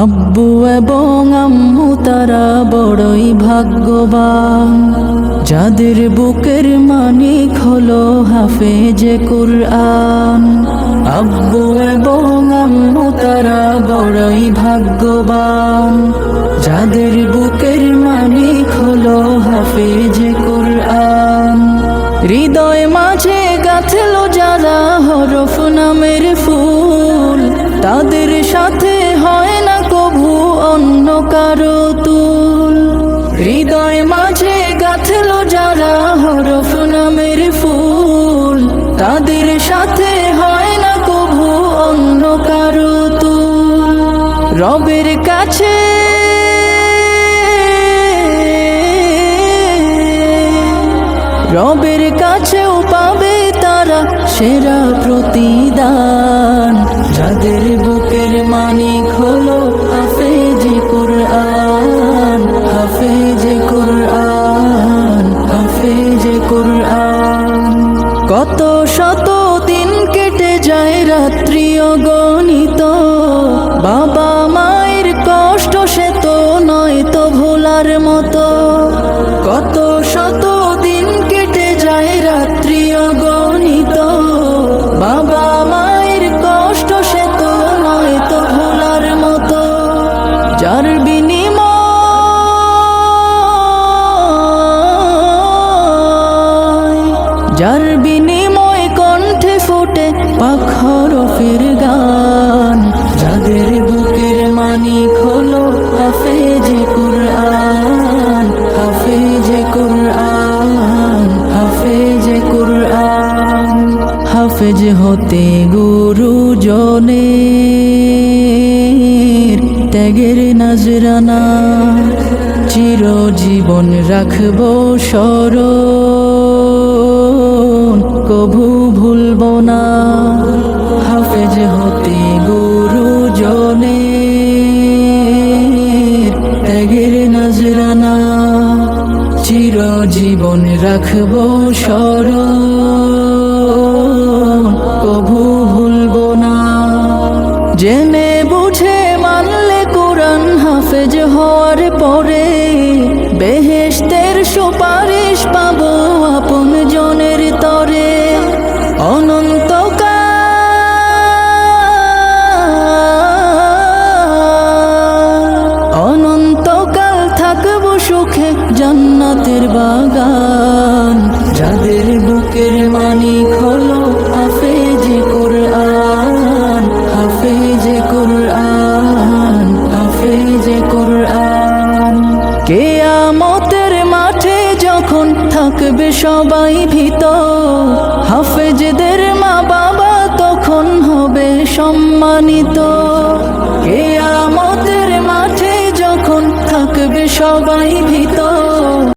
আব্বু এবং আম্মু তারা বড়ই ভাগ্যবান। যাদের বুকের মানিক হলো হাফেজে কুরআন। আব্বু এবং আম্মু তারা বড়ই ভাগ্যবান। যাদের বুকের তাদের সাথে হয় না কভু অন্য কারও তুল। রবের কাছে রবের কাছেও পাবে তারা সেরা প্রতিদান। যাদের বুকের মানিক কত শত দিন কেটে যায় রাত্রি অগণিত। বাবা মায়ের কষ্ট সে তো নয় তো ভোলার মতো। হাফেজ হতে গুরু জনের ত্যাগের নজরানা, চিরজীবন রাখব স্মরণ কভু ভুলব না। হাফেজ হতে গুরু জনের ত্যাগের নজরানা, চিরজীবন রাখব স্মরণ। জেনে বুঝে মানলে কোরআন হাফেজ হওয়ার পরে বেহেশতের সুপারিশ পাবো আপন জনের তরে। অনন্তকাল অনন্তকাল থাকব সুখে জান্নাতের বাগান। যাদের কেয়ামতের মাঠে যখন থাকবে সবাই ভীত হাফেজদের মা বাবা তখন হবে সম্মানিত। কেয়ামতের মাঠে যখন থাকবে সবাই ভীত